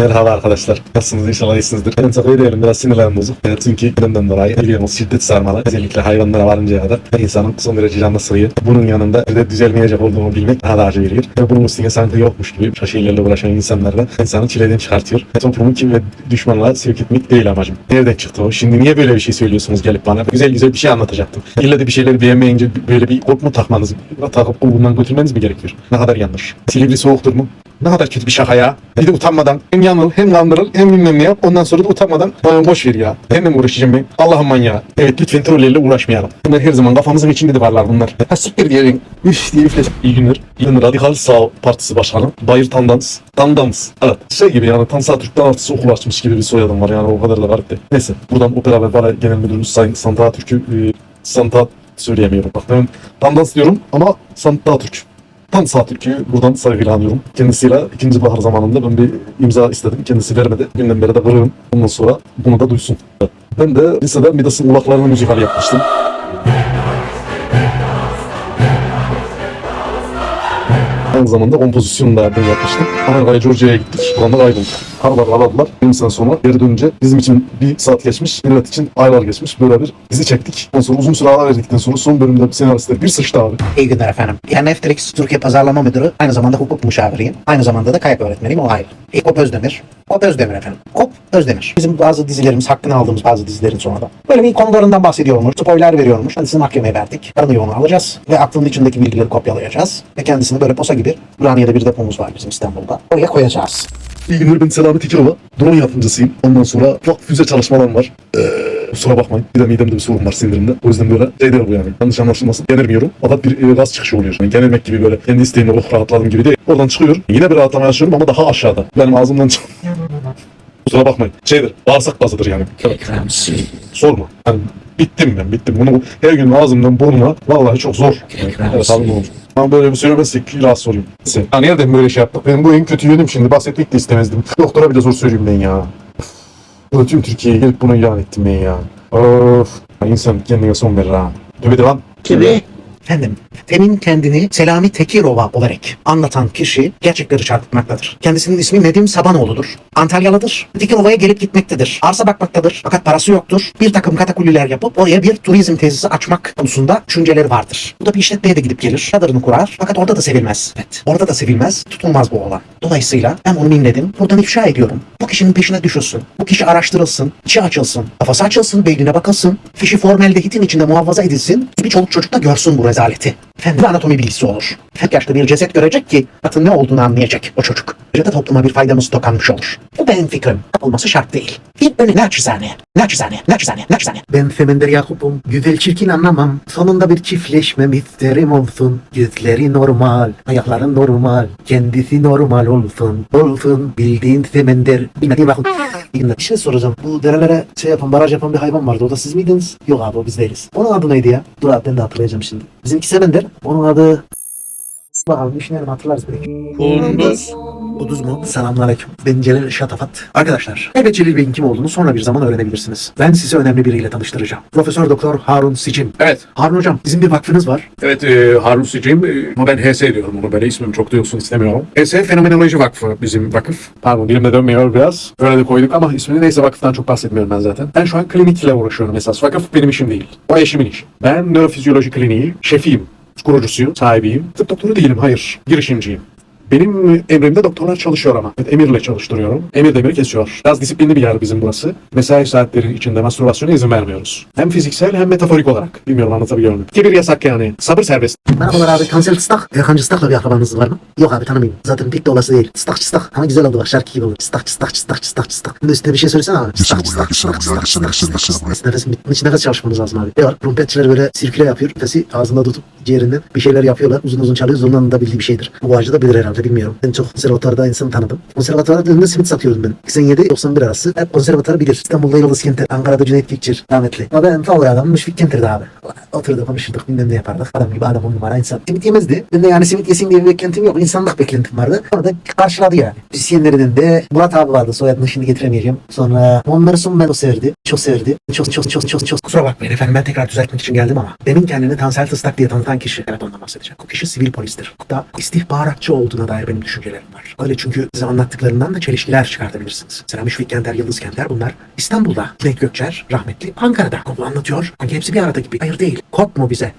Merhaba arkadaşlar. Nasılsınız? İnşallah iyisinizdir. Ben çok iyi. Biraz sinirlerim bozuk. E, çünkü elimden dolayı biliyorsunuz şiddet sarmalı. Özellikle hayvanlara varıncaya kadar insanın son derece canını sıkıyor. Bunun yanında bir de düzelmeyecek olduğunu bilmek daha da acı veriyor. Ve bunun üstüne sanki yokmuş gibi şeylerle uğraşan insanlarla insanı çileden çıkartıyor. Ve toplumu kim ve düşmanlığa sevk etmek değil amacım. Nereden çıktı o? Şimdi niye böyle bir şey söylüyorsunuz gelip bana? Güzel güzel bir şey anlatacaktım. İlle de bir şeyleri beğenmeyince böyle bir kork mu takmanız, takıp bundan götürmeniz mi gerekiyor? Ne kadar yanlış. Silivri soğuktur mu? Ne kadar kötü bir şaka ya. Bir de utanmadan hem yanıl hem kandırıl hem bilmem ne yap. Ondan sonra da utanmadan bana boş ver ya. Hemen uğraşacağım ben. Allah'ım manyağı. Evet lütfen trollerle uğraşmayalım. Bunlar her zaman kafamızın içinde de varlar bunlar. Ha siktir diyelim. Üf diye üflesin. İyi günler. İyi günler. Radikal Sağ Partisi Başkanı. Bayır Tandans. Tandans. Evet. Şey gibi yani Tansa Türk Dansçısı okul açmış gibi bir soyadım var yani o kadar da garip de. Neyse. Buradan Opera ve Bale Genel Müdürümüz Sayın Santa Türk'ü e, Santa söyleyemiyorum. Bak ben Tandans diyorum ama Santa Türk. Tam sağ Türkiye'yi buradan saygıyla anıyorum. Kendisiyle ikinci bahar zamanında ben bir imza istedim. Kendisi vermedi. Günden beri de kırığım. Bundan sonra bunu da duysun. Ben de lisede Midas'ın ulaklarını müzikal yapmıştım. Aynı zamanda kompozisyonu da ben yapmıştım. Amerika'ya, Georgia'ya gittik. Oradan da kaybolduk. Harvard aradılar. Bir sene sonra geri dönünce bizim için bir saat geçmiş, millet için aylar geçmiş. Böyle bir dizi çektik. Ondan sonra uzun süre ara verdikten sonra son bölümde senaristler bir sıçtı abi. İyi günler efendim. Ben Netflix Türkiye Pazarlama Müdürü, aynı zamanda hukuk müşaviriyim. Aynı zamanda da kayak öğretmeniyim, o ayrı. İlk Kop Özdemir. Kop Özdemir efendim. Kop Özdemir. Bizim bazı dizilerimiz, hakkını aldığımız bazı dizilerin sonunda. Böyle bir konularından bahsediyormuş, spoiler veriyormuş. Kendisini mahkemeye verdik. Arını onu alacağız ve aklının içindeki bilgileri kopyalayacağız. Ve kendisini böyle posa gibi, Ümraniye'de bir depomuz var bizim İstanbul'da. Oraya koyacağız. İyi günler ben Selamet Tekirova. Drone yapımcısıyım. Ondan sonra ufak füze çalışmalarım var. Ee, kusura bakmayın. Bir de midemde bir sorun var sindirimde. O yüzden böyle şeyler bu yani. Yanlış anlaşılmasın. Genermiyorum. Fakat bir e, gaz çıkışı oluyor. Yani genermek gibi böyle kendi isteğimle oh rahatladım gibi değil. Oradan çıkıyor. Yine bir rahatlama yaşıyorum ama daha aşağıda. Benim ağzımdan çık. Kusura bakmayın. Şeydir. Bağırsak gazıdır yani. Evet. Sorma. Yani bittim ben bittim. Bunu her gün ağzımdan burnuma vallahi çok zor. Evet abi olur. Ama böyle bir söylemezsek rahatsız olayım. Ya nereden böyle şey yaptık? Benim bu en kötü yönüm şimdi. Bahsetmek de istemezdim. Doktora bile zor söyleyeyim ben ya. Bu tüm Türkiye'ye gelip bunu ilan ettim ben ya. Of. İnsan kendine son verir ha. Tövbe de lan. Gibi. Efendim, temin kendini Selami Tekirova olarak anlatan kişi gerçekleri çarpıtmaktadır. Kendisinin ismi Nedim Sabanoğlu'dur. Antalyalıdır. Tekirova'ya gelip gitmektedir. Arsa bakmaktadır. Fakat parası yoktur. Bir takım katakulliler yapıp oraya bir turizm tesisi açmak konusunda düşünceleri vardır. Bu da bir işletmeye de gidip gelir. Çadırını kurar. Fakat orada da sevilmez. Evet. Orada da sevilmez. Tutulmaz bu oğlan. Dolayısıyla ben onu minledim. Buradan ifşa ediyorum. Bu kişinin peşine düşülsün. Bu kişi araştırılsın. içi açılsın. Kafası açılsın. Beynine bakılsın. Fişi formaldehitin içinde muhafaza edilsin. Bir çoluk çocuk da görsün bu rezaleti. Efendim anatomi bilgisi olur. Tek yaşta bir ceset görecek ki atın ne olduğunu anlayacak o çocuk. Böylece topluma bir faydamız dokanmış olur. Bu benim fikrim. Yapılması şart değil. Bir böyle naçizane, naçizane, naçizane, naçizane. Ben Femender Yakup'um. Güzel çirkin anlamam. Sonunda bir çiftleşmem isterim olsun. Gözleri normal, ayakları normal, kendisi normal olsun. Olsun bildiğin Femender. Bilmediğin Yakup. Bir şey soracağım. Bu derelere şey yapan, baraj yapan bir hayvan vardı. O da siz miydiniz? Yok abi o biz değiliz. Onun adı neydi ya? Dur abi ben de hatırlayacağım şimdi. Bizimki Semender. Onun adı... Bakalım düşünelim hatırlarız belki. Kunduz. Kuduz mu? Selamünaleyküm. Ben Celal Şatafat. Arkadaşlar, elbet Celil Bey'in kim olduğunu sonra bir zaman öğrenebilirsiniz. Ben sizi önemli biriyle tanıştıracağım. Profesör Doktor Harun Sicim. Evet. Harun Hocam, bizim bir vakfınız var. Evet e, Harun Sıcım e, ama ben HS diyorum onu böyle ismim çok duyulsun istemiyorum. HS Fenomenoloji Vakfı bizim vakıf. Pardon dilimde dönmüyor biraz. Öyle de koyduk ama ismini neyse vakıftan çok bahsetmiyorum ben zaten. Ben şu an klinikle uğraşıyorum esas. Vakıf benim işim değil. O eşimin işi. Ben nörofizyoloji kliniği şefiyim. Kurucusuyum, sahibiyim. Tıp doktoru değilim, hayır. Girişimciyim. Benim emrimde doktorlar çalışıyor ama. Evet, emirle çalıştırıyorum. Emir demiri kesiyor. Biraz disiplinli bir yer bizim burası. Mesai saatleri içinde mastürbasyona izin vermiyoruz. Hem fiziksel hem metaforik olarak. Bilmiyorum anlatabiliyor muyum? Kibir yasak yani. Sabır serbest. Merhabalar abi, Kansel Tıstak. Erkan Çıstak'la bir akrabanız var mı? Yok abi tanımayayım. Zaten pek de olası değil. Tıstak Çıstak. Ama güzel oldu bak, şarkı gibi oldu. Tıstak Çıstak Çıstak Çıstak Çıstak. Bunun üstüne bir şey söylesene abi. Tıstak Çıstak Çıstak Çıstak Çıstak Çıstak Çıstak. Nefes, nefes çalışmanız lazım abi. Ne var? Trompetçiler böyle sirküle yapıyor. Nefesi ağzında tutup ciğerinden bir şeyler yapıyorlar. Uzun uzun çalıyor. Zurnanın da bildiği bir şeydir. Bu ağacı da bilir herhalde bilmiyorum. Ben çok konservatuarda insan tanıdım. Konservatuarda simit satıyordum ben. 87-91 arası. Hep konservatuarı bilir. İstanbul'da Yıldız Kenter, Ankara'da Cüneyt Gökçer rahmetli. Ama ben favori adamım Müşfik Kenter'di abi. Oturduk konuşurduk bilmem ne yapardık. Adam gibi adam on numara insan. Simit yemezdi. Ben de yani simit yesin diye bir beklentim yok. İnsanlık beklentim vardı. Onu da karşıladı yani. Müzisyenlerinden de Murat abi vardı. Soyadını şimdi getiremeyeceğim. Sonra Muammer Sun ben o severdi. Çok severdi. Çok çok çok çok çok. Kusura bakmayın efendim ben tekrar düzeltmek için geldim ama. Demin kendini Tansel Tıstak diye tanıtan kişi. Evet ondan bahsedeceğim. O kişi sivil polistir. Da istihbaratçı olduğuna dair benim düşüncelerim var. Öyle çünkü size anlattıklarından da çelişkiler çıkartabilirsiniz. Mesela Müşfik Kenter, Yıldız Kenter bunlar İstanbul'da. Cüneyt Gökçer rahmetli Ankara'da. Konu anlatıyor. Sanki hepsi bir arada gibi. Hayır değil. Kod mu bize?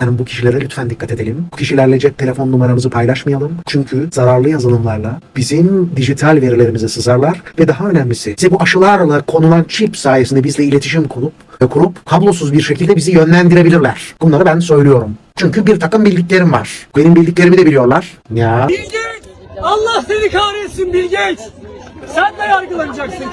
Yani bu kişilere lütfen dikkat edelim. Bu kişilerle cep telefon numaramızı paylaşmayalım. Çünkü zararlı yazılımlarla bizim dijital verilerimize sızarlar ve daha önemlisi bize bu aşılarla konulan çip sayesinde bizle iletişim ve kurup kablosuz bir şekilde bizi yönlendirebilirler. Bunları ben söylüyorum. Çünkü bir takım bildiklerim var. Benim bildiklerimi de biliyorlar. Ya Bill Gates! Allah seni kahretsin Bill Gates! Sen de yargılanacaksın.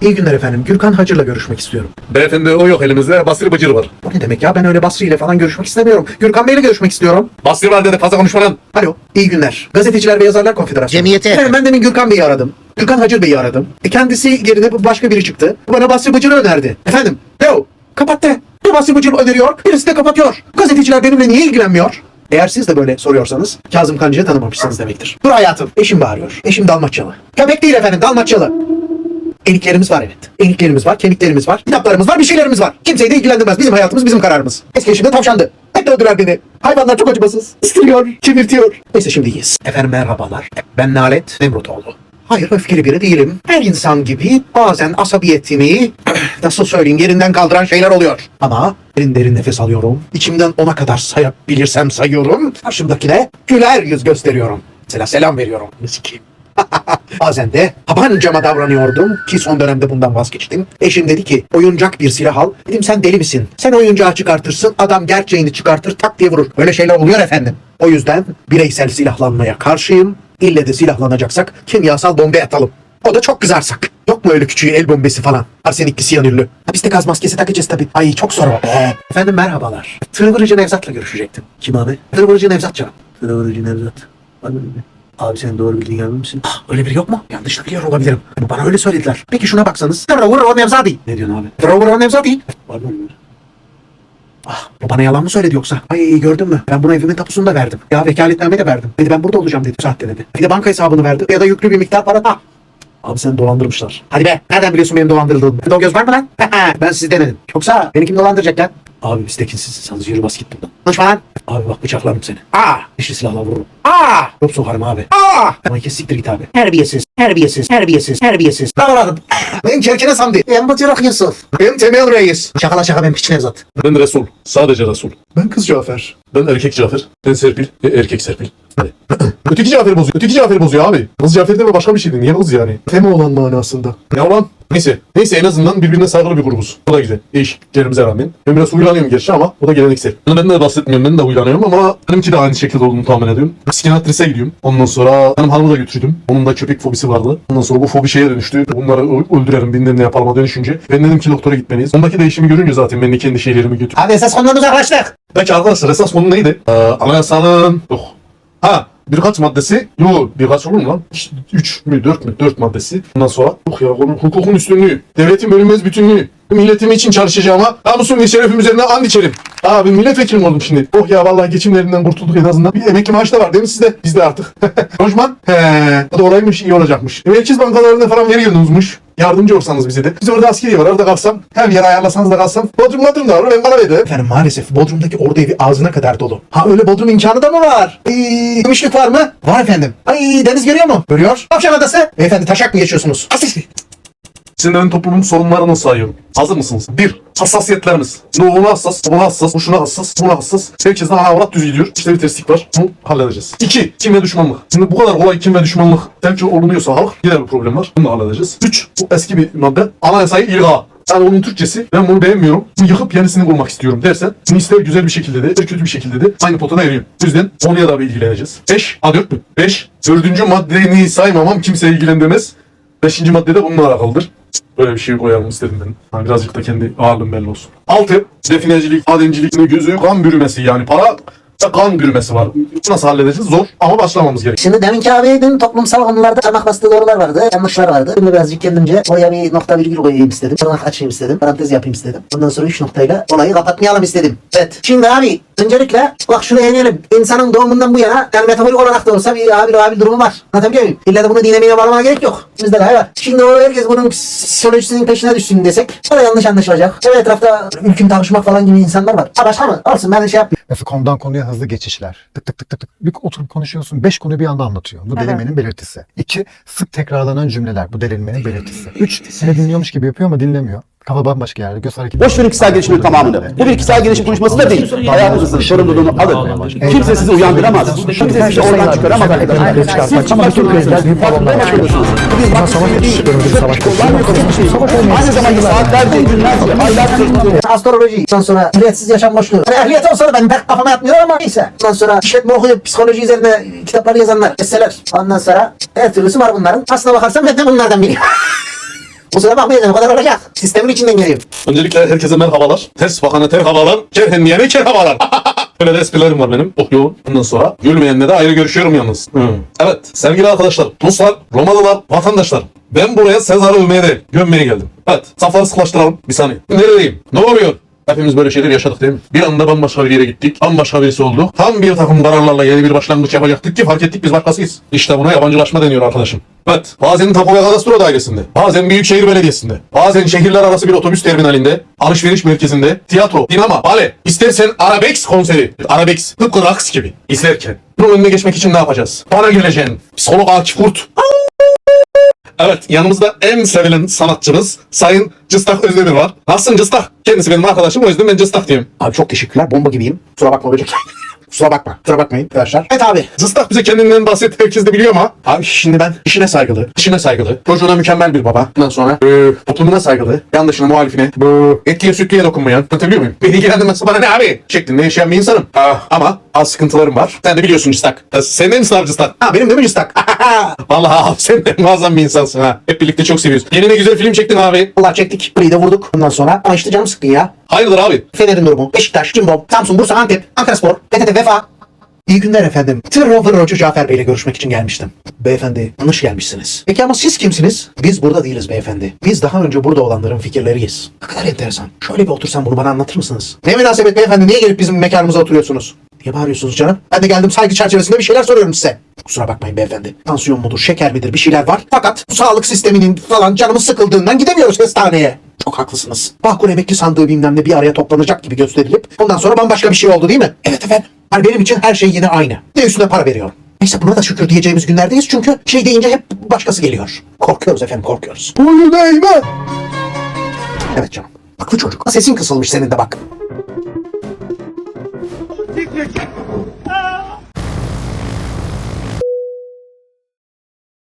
iyi günler efendim. Gürkan Hacır'la görüşmek istiyorum. Beyefendi o yok elimizde. Basri Bıcır var. O ne demek ya? Ben öyle Basri ile falan görüşmek istemiyorum. Gürkan Bey'le görüşmek istiyorum. Basri var dedi fazla konuşma lan. Alo, iyi günler. Gazeteciler ve Yazarlar Konfederasyonu. Cemiyete. Efendim ben demin Gürkan Bey'i aradım. Gürkan Hacır Bey'i aradım. E kendisi yerine başka biri çıktı. Bana Basri Bıcır'ı önerdi. Efendim, Leo, kapat de. Bir Basri Bıcır öneriyor, birisi de kapatıyor. Gazeteciler benimle niye ilgilenmiyor? Eğer siz de böyle soruyorsanız Kazım Kancı'yı tanımamışsınız demektir. Dur hayatım, eşim bağırıyor. Eşim Dalmaçyalı. Köpek değil efendim, Dalmaçyalı. Eniklerimiz var evet. Eniklerimiz var, kemiklerimiz var, kitaplarımız var, bir şeylerimiz var. Kimseyi de ilgilendirmez. Bizim hayatımız bizim kararımız. Eski eşim de tavşandı. Hep dövdüler beni. Hayvanlar çok acımasız. Isırıyor, kemirtiyor. Neyse şimdi iyiyiz. Efendim merhabalar. Ben Nalet Nemrutoğlu. Hayır öfkeli biri değilim. Her insan gibi bazen asabiyetimi nasıl söyleyeyim yerinden kaldıran şeyler oluyor. Ama derin derin nefes alıyorum. İçimden ona kadar sayabilirsem sayıyorum. Karşımdakine güler yüz gösteriyorum. Mesela selam veriyorum. Sikeyim. Bazen de tabancama davranıyordum ki son dönemde bundan vazgeçtim. Eşim dedi ki oyuncak bir silah al. Dedim sen deli misin? Sen oyuncağı çıkartırsın adam gerçeğini çıkartır tak diye vurur. Böyle şeyler oluyor efendim. O yüzden bireysel silahlanmaya karşıyım. İlle de silahlanacaksak kimyasal bomba atalım. O da çok kızarsak. Yok mu öyle küçüğü el bombesi falan? Arsenikli siyanürlü. Ha biz de gaz maskesi takacağız tabii. Ay çok zor o. Ee, efendim merhabalar. Tırvırıcı Nevzat'la görüşecektim. Kim abi? Tırvırıcı Nevzat canım. Tırvırıcı Nevzat. Var mı? Abi sen doğru bildiğin emin misin? Ah, öyle biri yok mu? Yanlış biliyor olabilirim. Bana öyle söylediler. Peki şuna baksanız. Tırvırı Nevzati. Ne diyorsun abi? Tırvırı Nevzati. Var mı öyle? Ah, bana yalan mı söyledi yoksa? Ay gördün mü? Ben buna evimin tapusunu da verdim. Ya vekaletname de verdim. Dedi ben burada olacağım dedi. Saatte dedi. Bir de banka hesabını verdi. Ya da yüklü bir miktar para. Ah. Abi sen dolandırmışlar. Hadi be. Nereden biliyorsun benim dolandırıldığımı? Bende o göz var mı lan? ben sizi denedim. Yoksa beni kim dolandıracak lan? Abi biz tekinsizsiniz. Yürü bas git buradan. Konuşma lan. Abi bak bıçaklarım seni. Aa. Eşli silahla vururum. Aa. Yok sokarım abi. Aa. Ama kes siktir git abi. Terbiyesiz. Terbiyesiz. Terbiyesiz. Terbiyesiz. Bravo lan. Ben Çerkene Samdi. Ben Bıcırık Yusuf. Ben Temel Reis. Şakala şaka ben piç Nevzat. Ben Resul. Sadece Resul. Ben kız Cafer. Ben erkek Cafer. Ben Serpil. E, erkek Serpil. Hadi. Öteki Cafer bozuyor. Öteki Cafer bozuyor abi. Kız Cafer deme başka bir şeydi. Niye kız yani? Femi olan manasında. Ne olan? Neyse. Neyse en azından birbirine saygılı bir grubuz. Bu da güzel. Değişikliklerimize rağmen. Ben biraz huylanıyorum gerçi ama o da geleneksel. Ben de bahsetmiyorum. Ben de huylanıyorum ama benimki de aynı şekilde olduğunu tahmin ediyorum. Psikiyatrise gidiyorum. Ondan sonra benim hanımı da götürdüm. Onun da köpek fobisi vardı. Ondan sonra bu fobi şeye dönüştü. Bunları öldürelim bilmem ne yapalım dönüşünce. Ben dedim ki doktora gitmeliyiz. Ondaki değişimi görünce zaten ben de kendi şeylerimi götürdüm. Abi esas konudan uzaklaştık. Peki arkadaşlar esas konu neydi? Ee, anayasanın... Yok. Ha birkaç maddesi, yok birkaç olur mu lan? 3 mü 4 mü? 4 maddesi. Ondan sonra yok ya konu hukukun üstünlüğü, devletin bölünmez bütünlüğü, milletim için çalışacağıma namusum ve şerefim üzerine and içerim. Abi milletvekilim oldum şimdi. Oh ya vallahi geçimlerinden kurtulduk en azından. Bir emekli maaşı da var değil mi sizde? Bizde artık. Lojman? He. Oraymış iyi olacakmış. Merkez bankalarında falan veriyordunuzmuş. Yardımcı olsanız bize de. Biz orada askeri var. Orada kalsam. Hem yer ayarlasanız da kalsam. Bodrum Bodrum da var. Ben kalaydı. Efendim maalesef Bodrum'daki ordu evi ağzına kadar dolu. Ha öyle Bodrum imkanı da mı var? Ee, gümüşlük var mı? Var efendim. Ay deniz görüyor mu? Görüyor. Tavşan adası. Beyefendi taşak mı geçiyorsunuz? Asist. Sizlerin toplumun sorunlarını sayıyorum. Hazır mısınız? 1. Hassasiyetlerimiz. Şimdi ona hassas, buna hassas, bu şuna hassas, buna hassas. Herkesten ana avrat düz gidiyor. İşte bir terslik var. Bunu halledeceğiz. 2. Kim ve düşmanlık. Şimdi bu kadar kolay kim ve düşmanlık tercih olunuyorsa halk yine bir problem var. Bunu da halledeceğiz. 3. Bu eski bir madde. Anayasayı ilga. Yani onun Türkçesi ben bunu beğenmiyorum. Bunu yıkıp yenisini bulmak istiyorum dersen bunu ister güzel bir şekilde de ister kötü bir şekilde de aynı potada eriyor. O yüzden konuya da bir ilgileneceğiz. 5. A4 mü? 5. Dördüncü maddeni saymamam kimseyi ilgilendirmez. Beşinci maddede bununla alakalıdır. Böyle bir şey koyalım istedim ben. Hani birazcık da kendi ağırlığım belli olsun. 6. Definecilik, madencilik, gözü kan bürümesi yani para kan bürümesi var. Nasıl halledeceğiz? Zor ama başlamamız gerek. Şimdi deminki abiydin toplumsal konularda parmak bastığı doğrular vardı, yanlışlar vardı. Şimdi birazcık kendimce oraya bir nokta virgül koyayım istedim. Tırnak açayım istedim. Parantez yapayım istedim. Ondan sonra üç noktayla olayı kapatmayalım istedim. Evet. Şimdi abi Öncelikle bak şunu yenelim. İnsanın doğumundan bu yana yani metaforik olarak da olsa bir abil abil durumu var. Anlatabiliyor muyum? İlla da bunu dine mine bağlamaya gerek yok. Bizde de var. Şimdi o herkes bunun psikolojisinin peşine düşsün desek o da yanlış anlaşılacak. Şöyle etrafta ülküm tanışmak falan gibi insanlar var. Ha başka mı? Olsun ben de şey yapmayayım. Mesela konudan konuya hızlı geçişler. Tık tık tık tık tık. Bir oturup konuşuyorsun. Beş konuyu bir anda anlatıyor. Bu delirmenin belirtisi. İki, sık tekrarlanan cümleler. Bu delirmenin belirtisi. Üç, seni dinliyormuş gibi yapıyor ama dinlemiyor. Kafa bambaşka yerde. Göz hareketi. Boş verin kişisel gelişimin tamamını. Bu bir kişisel gelişim konuşması da değil. Hayatınızın sorumluluğunu alın. Kimse sizi uyandıramaz. Kimse sizi oradan çıkaramaz. Siz çıkmak zorundasınız. Farkında mısınız? Biz bak savaş değil. Aynı zamanda saatlerce, günlerce, aylarca Astroloji. Ondan sonra ehliyetsiz yaşam boşluğu. Hani ehliyet olsa da ben pek kafama yatmıyor ama neyse. Ondan sonra işletme okuyup psikoloji üzerine kitaplar yazanlar, eserler. Ondan sonra her türlüsü var bunların. Aslına bakarsan ben de bunlardan biriyim. Kusura bakmayın o kadar olacak. Sistemin içinden geliyorum. Öncelikle herkese merhabalar. Ters bakana terhabalar, kerhen diyene kerhabalar. Böyle de esprilerim var benim. Oh yoğun. Ondan sonra gülmeyenle de ayrı görüşüyorum yalnız. Hı. Evet sevgili arkadaşlar, Ruslar, Romalılar, vatandaşlar. Ben buraya Sezar'ı övmeye değil, gömmeye geldim. Evet, safları sıklaştıralım. Bir saniye. Neredeyim? Ne oluyor? Hepimiz böyle şeyler yaşadık değil mi? Bir anda bambaşka bir yere gittik. Bambaşka birisi olduk. Tam bir takım kararlarla yeni bir başlangıç yapacaktık ki fark ettik biz başkasıyız. İşte buna yabancılaşma deniyor arkadaşım. Evet. Bazen Tapu ve Kadastro Dairesi'nde. Bazen Büyükşehir Belediyesi'nde. Bazen şehirler arası bir otobüs terminalinde. Alışveriş merkezinde. Tiyatro, sinema, bale. İstersen Arabex konseri. Arabex. Tıpkı raks gibi. İzlerken. Bunun önüne geçmek için ne yapacağız? Bana geleceksin. Psikolog Akif Kurt. Evet yanımızda en sevilen sanatçımız Sayın Cıstak Özdemir var. Nasılsın Cıstak? Kendisi benim arkadaşım o yüzden ben Cıstak diyeyim. Abi çok teşekkürler. Bomba gibiyim. Kusura bakma olacak. Kusura bakma. Kusura bakmayın arkadaşlar. Evet abi. Cıstak bize kendinden bahset herkes de biliyor ama. Abi şimdi ben işine saygılı, işine saygılı, çocuğuna mükemmel bir baba. Ondan sonra e, toplumuna saygılı, yanlışına, muhalifine, bu etliye sütlüye dokunmayan. Anlatabiliyor muyum? Beni ilgilendirmez bana ne abi? Şeklinde yaşayan bir insanım. Ah, ama az sıkıntılarım var. Sen de biliyorsun Cıstak. E, Senden sınav Cıstak. Ha benim değil mi Cıstak? Vallahi abi sen de muazzam bir insansın ha. Hep birlikte çok seviyoruz. Yeni ne güzel film çektin abi. Allah çektik. Burayı da vurduk. Ondan sonra ama işte canım sıkkın ya. Hayırdır abi? Fener'in durumu. Beşiktaş, Cimbom, Samsun, Bursa, Antep, Ankaraspor, PTT, Vefa. İyi günler efendim. Tır Rover Hoca Cafer Bey ile görüşmek için gelmiştim. Beyefendi, tanış gelmişsiniz. Peki ama siz kimsiniz? Biz burada değiliz beyefendi. Biz daha önce burada olanların fikirleriyiz. Ne kadar enteresan. Şöyle bir otursam bunu bana anlatır mısınız? Ne münasebet beyefendi, niye gelip bizim mekanımıza oturuyorsunuz? Niye bağırıyorsunuz canım? Ben de geldim saygı çerçevesinde bir şeyler soruyorum size. Kusura bakmayın beyefendi. Tansiyon mudur, şeker midir bir şeyler var. Fakat bu sağlık sisteminin falan canımız sıkıldığından gidemiyoruz hastaneye. Çok haklısınız. Bahkun emekli sandığı bilmem ne bir araya toplanacak gibi gösterilip ondan sonra bambaşka bir şey oldu değil mi? Evet efendim. Yani benim için her şey yine aynı. Bir üstüne para veriyorum. Neyse buna da şükür diyeceğimiz günlerdeyiz çünkü şey deyince hep başkası geliyor. Korkuyoruz efendim korkuyoruz. Boyun eğme! Evet canım. Haklı çocuk. Sesin kısılmış senin de bak.